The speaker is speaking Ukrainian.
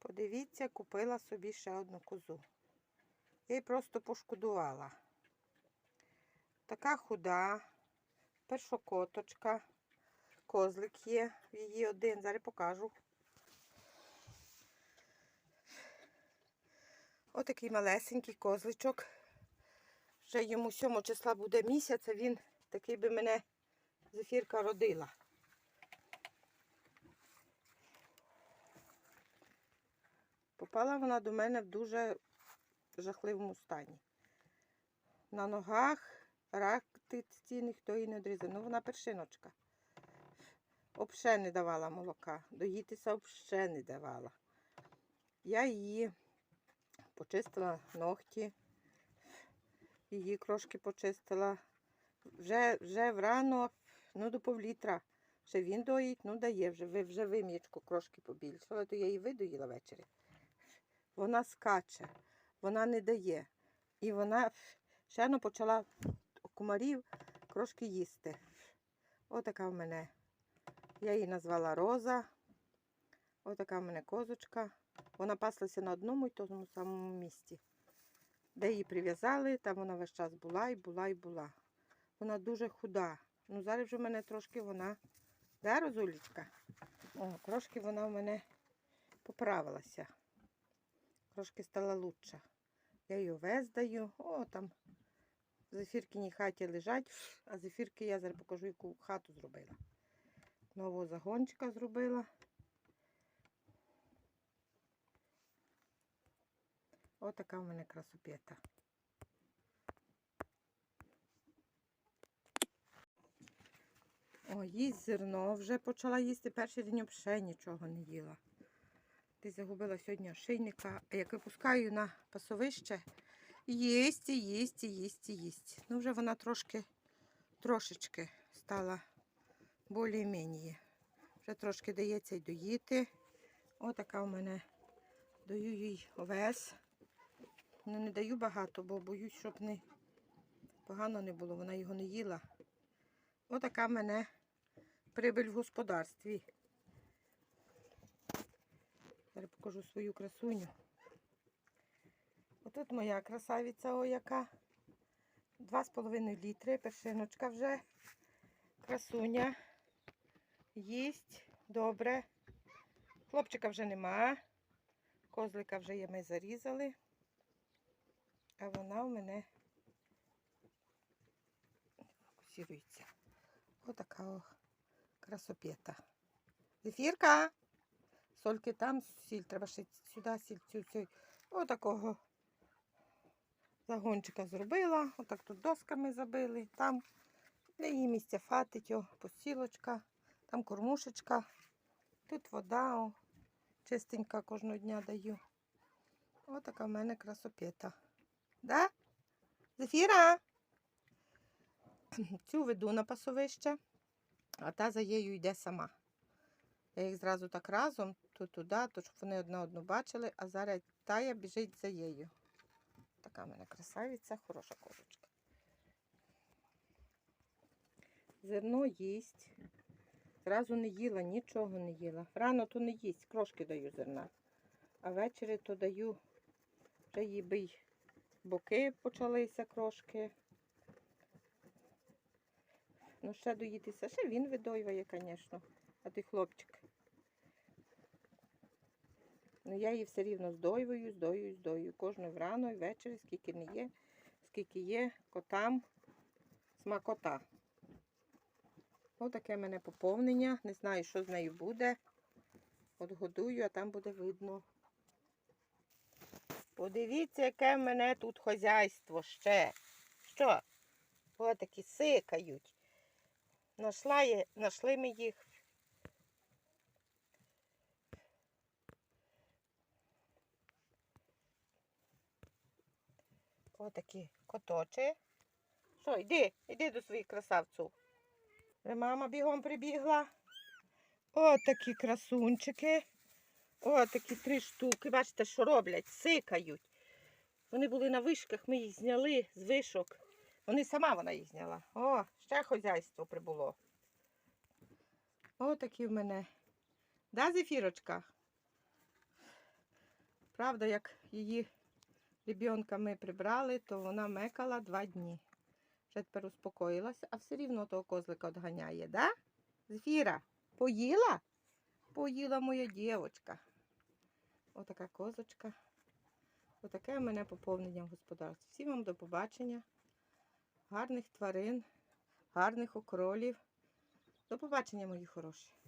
Подивіться, купила собі ще одну козу. Їй просто пошкодувала. Така худа, першокоточка, козлик є її один. Зараз покажу. Отакий малесенький козличок. Вже йому 7 числа буде місяць, а він такий би мене зефірка родила. Попала вона до мене в дуже жахливому стані. На ногах рак ці ніхто її не одрізав. Ну, вона першиночка. Обше не давала молока. Доїтися обше не давала. Я її почистила ногті, її крошки почистила. Вже, вже врано, ну до півлітра. Ще він доїть, ну дає, вже, вже вим'ячку крошки побільшила, то я її видоїла ввечері. Вона скаче, вона не дає. І вона ще ну, почала комарів крошки їсти. Отака в мене. Я її назвала Роза. Отака в мене козочка. Вона паслася на одному і тому самому місці. Де її прив'язали, там вона весь час була і була і була. Вона дуже худа. Ну, зараз вже в мене трошки вона. Да, Розулечка? О, трошки вона в мене поправилася. Трошки стала лучша. Я її вез даю. О, там в зефіркиній хаті лежать, а зефірки я зараз покажу, яку хату зробила. Нового загончика зробила. Отака в мене красопета. О, їсть зерно, вже почала їсти перший день взагалі нічого не їла. Ти загубила сьогодні ошейника, а як випускаю на пасовище, і їсть, і їсть. Ну, вже вона трошки, трошечки стала більш-менш. Вже трошки дається й доїти. Отака в мене даю їй овес. Ну, не даю багато, бо боюсь, щоб не погано не було, вона його не їла. Отака в мене прибиль в господарстві. Зараз покажу свою красуню. Отут моя красавиця, о яка. Два з половиною літри, першиночка вже. Красуня. Їсть, добре. Хлопчика вже нема. Козлика вже є, ми зарізали. А вона у мене фокусується. Отака о красопета. Зефірка. Сольки там, сіль, треба ще сюди сіль цю цю. Отакого загончика зробила. Отак тут досками забили. Там її місця фатить, о, постілочка, там кормушечка. Тут вода, о, чистенька кожного дня даю. Отака в мене красопета. Да? Зефіра? Цю веду на пасовище, а та за нею йде сама. Я їх зразу так разом, то туди, то щоб вони одна одну бачили, а зараз тая біжить за нею. Така в мене красавиця, хороша козочка. Зерно їсть. Зразу не їла, нічого не їла. Рано то не їсть, крошки даю зерна. А ввечері то даю, вже їй би й боки почалися крошки. Ну, ще доїтися. Ще він видоює, звісно. А ти хлопчик. Ну, я її все рівно здоюю, здоюю, здоюю. Кожну врано і ввечері, скільки не є, скільки є котам смакота. Ось таке мене поповнення. Не знаю, що з нею буде. От годую, а там буде видно. Подивіться, яке в мене тут хазяйство ще. Що? Ось такі сикають. Нашла нашли ми їх. Отакі коточі. Що, йди, йди до своїх красавців. Мама бігом прибігла. Отакі красунчики. Отакі три штуки. Бачите, що роблять? Сикають. Вони були на вишках, ми їх зняли з вишок. Вони сама вона їх зняла. О, ще хазяйство прибуло. О, такі в мене. Да, зефірочка? Правда, як її ребенка ми прибрали, то вона мекала два дні. Вже тепер успокоїлася, а все рівно того козлика одганяє, да? Зефіра, поїла? Поїла моя дівчинка. Отака козочка. Отаке в мене поповнення в господарстві. Всім вам до побачення. Гарних тварин, гарних окролів. До побачення, мої хороші.